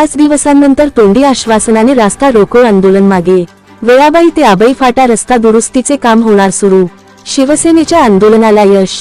पाच दिवसांनंतर तोंडी आश्वासनाने रास्ता रोको आंदोलन मागे. वेळाबाई ते आबई फाटा रस्ता दुरुस्तीचे काम होणार सुरू. शिवसेनेच्या आंदोलनाला यश.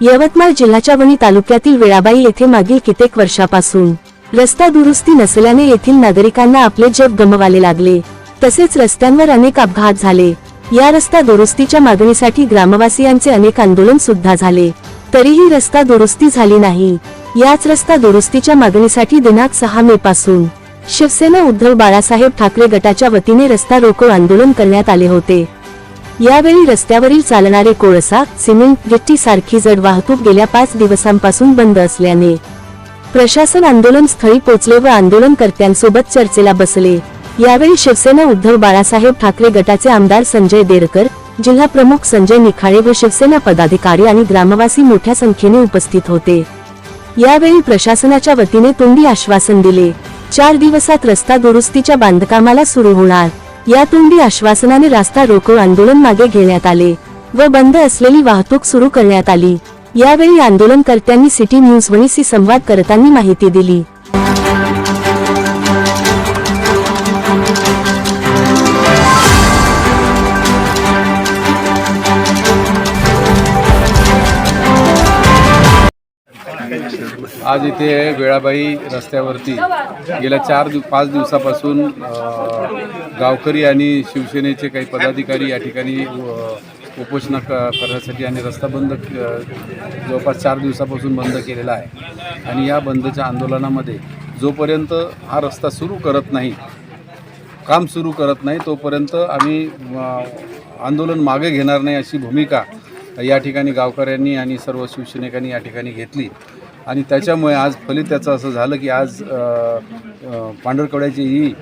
यवतमाळ जिल्ह्याच्या वणी तालुक्यातील वेळाबाई येथे मागील कित्येक वर्षापासून रस्ता दुरुस्ती नसल्याने येथील नागरिकांना आपले जग गमवाले लागले. तसेच रस्त्यांवर अनेक अपघात झाले. या रस्ता दुरुस्तीच्या मागणीसाठी ग्रामवासियांचे अनेक आंदोलन सुद्धा झाले. तरीही रस्ता दुरुस्ती झाली नाही. याच रस्ता दुरुस्तीच्या मागणीसाठी दिनांक सहा मे पासून शिवसेना उद्धव बाळासाहेब ठाकरे गटाच्या वतीने रस्ता रोको आंदोलन करण्यात आले होते. यावेळी रस्त्यावरील चालणारे कोळसा सिमेंट गिट्टी सारखी जड वाहतूक गेल्या पाच दिवसांपासून बंद असल्याने प्रशासन आंदोलन स्थळी पोहोचले व आंदोलनकर्त्यांसोबत चर्चेला बसले. यावेळी शिवसेना उद्धव बाळासाहेब ठाकरे गटाचे आमदार संजय देरकर जिल्हा प्रमुख संजय निखाळे व शिवसेना पदाधिकारी आणि ग्रामवासी मोठ्या संख्येने उपस्थित होते. यावेळी प्रशासनाच्या वतीने तोंडी आश्वासन दिले. चार दिवसात रस्ता दुरुस्तीच्या बांधकामाला सुरू होणार. या तोंडी आश्वासनाने रास्ता रोको आंदोलन मागे घेण्यात आले व बंद असलेली वाहतूक सुरू करण्यात आली. यावेळी आंदोलनकर्त्यांनी सिटी न्यूज वणीशी संवाद करताना माहिती दिली. आज इथे वेळाबाई रस्त्यावरती गेल्या चार दिव पाच दिवसापासून गावकरी आणि शिवसेनेचे काही पदाधिकारी या ठिकाणी उपोषण क करण्यासाठी आणि रस्ता बंद जवळपास चार दिवसापासून बंद केलेला आहे. आणि या बंदच्या आंदोलनामध्ये जोपर्यंत हा रस्ता सुरू करत नाही काम सुरू करत नाही तोपर्यंत आम्ही आंदोलन मागे घेणार नाही अशी भूमिका या ठिकाणी गावकऱ्यांनी आणि सर्व शिवसैनिकांनी या ठिकाणी घेतली. आणि त्याच्यामुळे आज फलित त्याचं असं झालं की आज पांढरकवड्याचे ई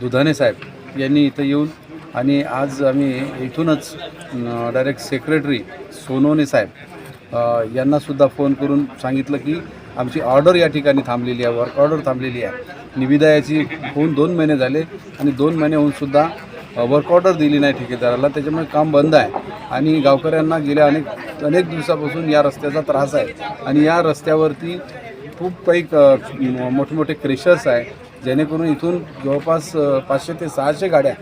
दुधाने साहेब यांनी इथं येऊन आणि आज आम्ही इथूनच डायरेक्ट सेक्रेटरी सोनोने साहेब यांनासुद्धा फोन करून सांगितलं की आमची ऑर्डर या ठिकाणी थांबलेली आहे वर्क ऑर्डर थांबलेली आहे. निविदा याची होऊन दोन महिने झाले आणि दोन महिने होऊन वर्क ऑर्डर दिली नाही ठेकेदाराला. त्याच्यामुळे काम बंद आहे. आणि गावकऱ्यांना गेल्या अनेक अनेक दिवसापासून या रस्त्याचा त्रास आहे. आणि या रस्त्यावरती खूप काही मोठे मोठे मोठमोठे क्रेशर्स आहे. जेणेकरून इथून जवळपास पाचशे ते सहाशे गाड्या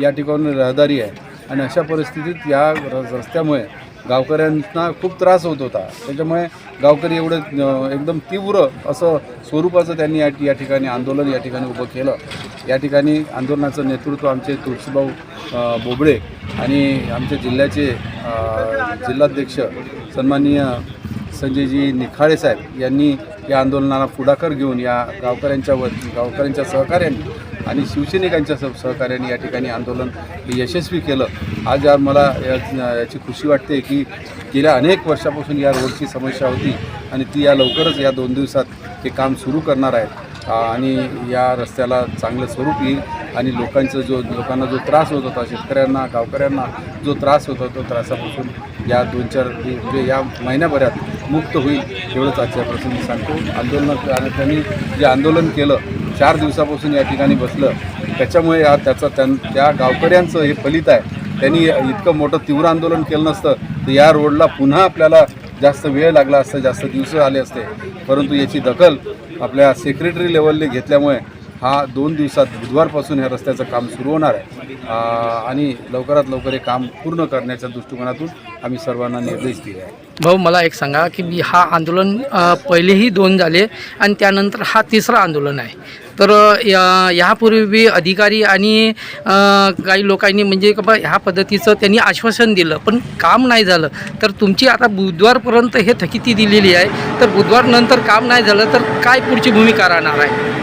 या ठिकाणी रहदारी आहे. आणि अशा परिस्थितीत या र रस्त्यामुळे गावकऱ्यांना खूप त्रास होत होता. त्याच्यामुळे गावकरी एवढं एकदम तीव्र असं स्वरूपाचं त्यांनी या या ठिकाणी आंदोलन या ठिकाणी उभं केलं. या ठिकाणी आंदोलनाचं नेतृत्व आमचे तुळशीभाऊ बोबडे आणि आमचे जिल्ह्याचे जिल्हाध्यक्ष सन्माननीय संजयजी निखाळे साहेब यांनी या आंदोलनाला पुढाकार घेऊन या गावकऱ्यांच्या व गावकऱ्यांच्या सहकार्याने आणि शिवसैनिकांच्या सह सहकार्याने या ठिकाणी आंदोलन यशस्वी केलं. आज या मला या- याची खुशी वाटते की गेल्या अनेक वर्षापासून या रोडची समस्या होती आणि ती या लवकरच या दोन दिवसात हे काम सुरू करणार आहेत. आणि या रस्त्याला चांगलं स्वरूप येईल आणि लोकांचं जो लोकांना जो त्रास होत होता शेतकऱ्यांना गावकऱ्यांना जो त्रास होत होता तो त्रासापासून या दोन चार म्हणजे या महिन्याभरात मुक्त होईल एवढंच आजच्या प्रसंगी सांगतो. आंदोलन आणि त्यांनी जे आंदोलन केलं चार दिवसापासून या ठिकाणी बसलं. त्याच्यामुळे या त्याचं त्यां त्या गावकऱ्यांचं हे फलित आहे. त्यांनी इतकं मोठं तीव्र आंदोलन केलं नसतं. तर या रोडला पुन्हा आपल्याला जास्त वेळ लागला असता जास्त दिवस आले असते. परंतु याची दखल आपल्या सेक्रेटरी लेवलने घेतल्यामुळे हा दोन दिवसात बुधवारपासून ह्या रस्त्याचं काम सुरू होणार आहे. आणि लवकरात लवकर हे काम पूर्ण करण्याच्या दृष्टिकोनातून आम्ही सर्वांना निर्देश दिले आहे भाऊ मला एक सांगा की मी हा आंदोलन पहिलेही दोन झाले आणि त्यानंतर हा तिसरा आंदोलन आहे. तर या- यापूर्वी बी अधिकारी आणि काही लोकांनी म्हणजे का बा ह्या पद्धतीचं त्यांनी आश्वासन दिलं. पण काम नाही झालं. तर तुमची आता बुधवारपर्यंत हे थकिती दिलेली आहे. तर बुधवारनंतर काम नाही झालं तर काय पुढची भूमिका राहणार आहे?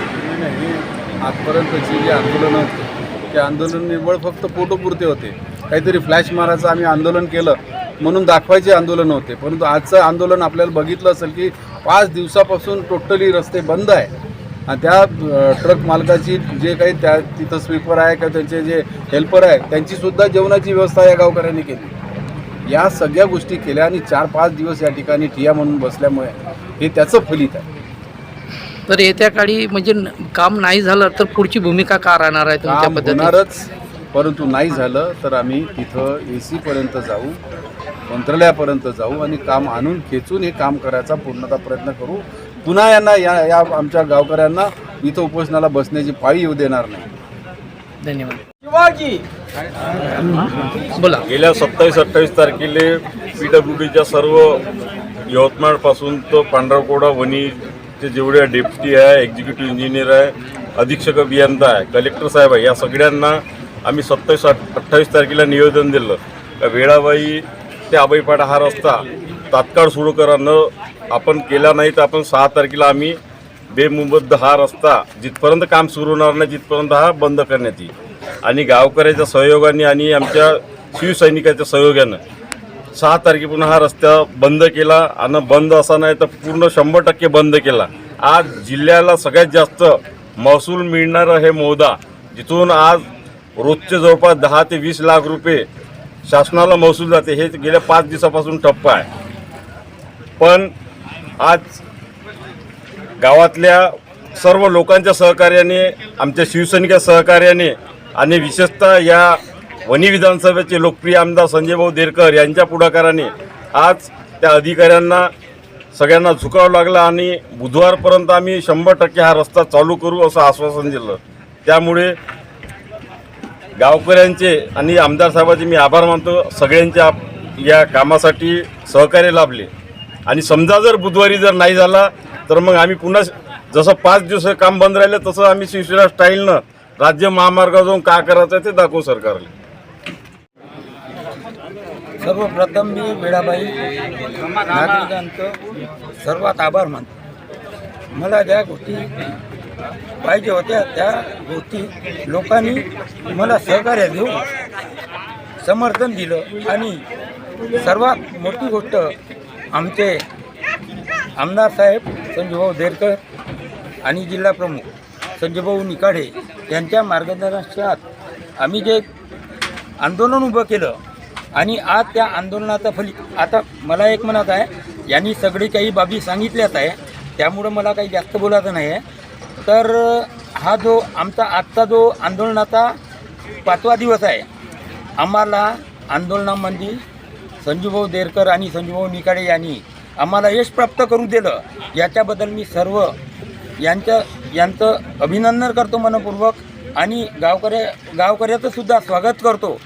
आजपर्यंतची जी आंदोलनं होती ते आंदोलन निव्वळ फक्त पोटोपुरते होते. काहीतरी फ्लॅश मारायचं आम्ही आंदोलन केलं म्हणून दाखवायचे आंदोलन होते. परंतु आजचं आंदोलन आपल्याला बघितलं असेल की पाच दिवसापासून टोटली रस्ते बंद आहे. आणि त्या ट्रक मालकाची जे काही त्या तिथं स्वीपर आहे का त्यांचे जे हेल्पर आहे त्यांची सुद्धा जेवणाची व्यवस्था या गावकऱ्यांनी केली. या सगळ्या गोष्टी केल्या आणि चार पाच दिवस या ठिकाणी ठिया म्हणून बसल्यामुळे हे त्याचं फलित आहे. तर येत्या काळी म्हणजे काम नाही झालं तर पुढची भूमिका का राहणार आहे तुमच्या होणारच परंतु नाही झालं तर आम्ही तिथं ए सीपर्यंत जाऊ मंत्रालयापर्यंत जाऊ आणि काम आणून खेचून हे काम करायचा पूर्णतः प्रयत्न करू. पुन्हा यांना या या आमच्या गावकऱ्यांना इथं उपोषणाला बसण्याची पाळी येऊ देणार नाही. धन्यवाद. बोला. गेल्या सत्तावीस अठ्ठावीस तारखेला पी डब्ल्यू डीच्या सर्व यवतमाळपासून तर पांढरकोडा वणीचे जेवढे डेप्युटी आहे एक्झिक्युटिव्ह इंजिनियर आहे अधीक्षक अभियंता आहे कलेक्टर साहेब आहे या सगळ्यांना आम्ही सत्तावीस अठ्ठावीस तारखेला निवेदन दिलं. का वेळाबाई ते आबाईपाडा हा रस्ता तात्काळ सुरू करा न आपण केला नाही तर आपण सहा तारखेला आम्ही बेमुबद्द हा रस्ता जिथपर्यंत काम सुरू होणार नाही तिथपर्यंत हा बंद करण्यात येईल. आणि गावकऱ्याच्या सहयोगाने आणि आमच्या शिवसैनिकाच्या सहयोगानं सहा तारखेपासून हा रस्ता बंद केला आणि बंद असा नाही तर पूर्ण शंभर टक्के बंद केला. आज जिल्ह्याला सगळ्यात जास्त महसूल मिळणारं हे मोदा जिथून आज रोजचे जवळपास दहा ते वीस लाख रुपये शासनाला महसूल जाते. हे गेल्या पाच दिवसापासून ठप्प आहे. पण आज गावातल्या सर्व लोकांच्या सहकार्याने आमच्या शिवसैनिका सहकार्याने आणि विशेषतः या वणी विधानसभेचे लोकप्रिय आमदार संजय भाऊ देरकर यांच्या पुढाकाराने आज त्या अधिकाऱ्यांना सगळ्यांना झुकावं लागलं आणि बुधवारपर्यंत आम्ही शंभर टक्के हा रस्ता चालू करू असं आश्वासन दिलं. त्यामुळे गावकऱ्यांचे आणि आमदार साहेबांचे मी आभार मानतो. सगळ्यांच्या आप या कामासाठी सहकार्य लाभले. आणि समजा जर बुधवारी जर नाही झाला तर मग आम्ही पुन्हा जसं पाच दिवस काम बंद राहिलं तसं आम्ही शिवसेना स्टाईलनं राज्य महामार्गावर जाऊन का करायचं ते दाखवू सरकारला. सर्वप्रथम मी वेळाबाई नागरिकांचं सर्वात आभार मानतो. मला ज्या गोष्टी पाहिजे होत्या त्या गोष्टी लोकांनी मला सहकार्य देऊन समर्थन दिलं. आणि सर्वात मोठी गोष्ट आमचे आमदार साहेब संजूभाऊ देरकर आणि जिल्हाप्रमुख संजयभाऊ निकाडे यांच्या मार्गदर्शनात आम्ही जे आंदोलन उभं केलं आणि आज त्या आंदोलनाचा फली आता मला एक म्हणत आहे यांनी सगळी काही बाबी सांगितल्याच आहे त्यामुळं मला काही जास्त बोलायचं नाही आहे. तर हा जो आमचा आजचा जो आंदोलनाचा पाचवा दिवस आहे आम्हाला आंदोलनामध्ये संजूभाऊ देरकर आणि संजूभाऊ निकाडे यांनी आम्हाला यश प्राप्त करू दिलं. याच्याबद्दल मी सर्व यांचं यांचं अभिनंदन करतो मनपूर्वक आणि गावकऱ्या गावकऱ्याचं सुद्धा स्वागत करतो.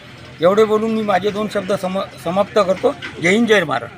एवढे बोलून मी माझे दोन शब्द सम समाप्त करतो. जय हिंद जय Maharashtra.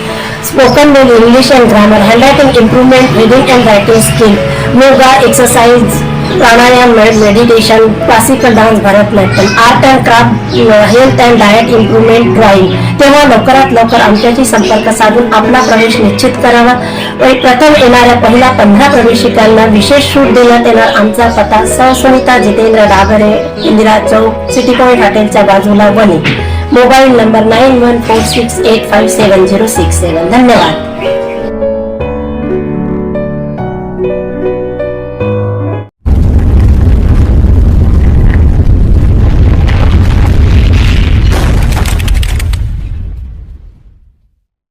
spoken in English and grammar, handwriting improvement, reading and writing skill, yoga, exercise, pranayam, med- meditation, classical dance, Bharatanatyam, art and craft, uh, health and diet improvement, drawing. तेव्हा लवकरात लवकर आमच्याशी संपर्क साधून आपला प्रवेश निश्चित करावा व प्रथम येणाऱ्या पहिल्या पंधरा प्रवेशिकांना विशेष सूट देण्यात येणार आमचा पत्ता सहसुनिता जितेंद्र डागरे इंदिरा चौक सिटी पॉईंट हॉटेलच्या बाजूला Wani mobile number nine one four six eight five seven zero six seven ધન્યવાદ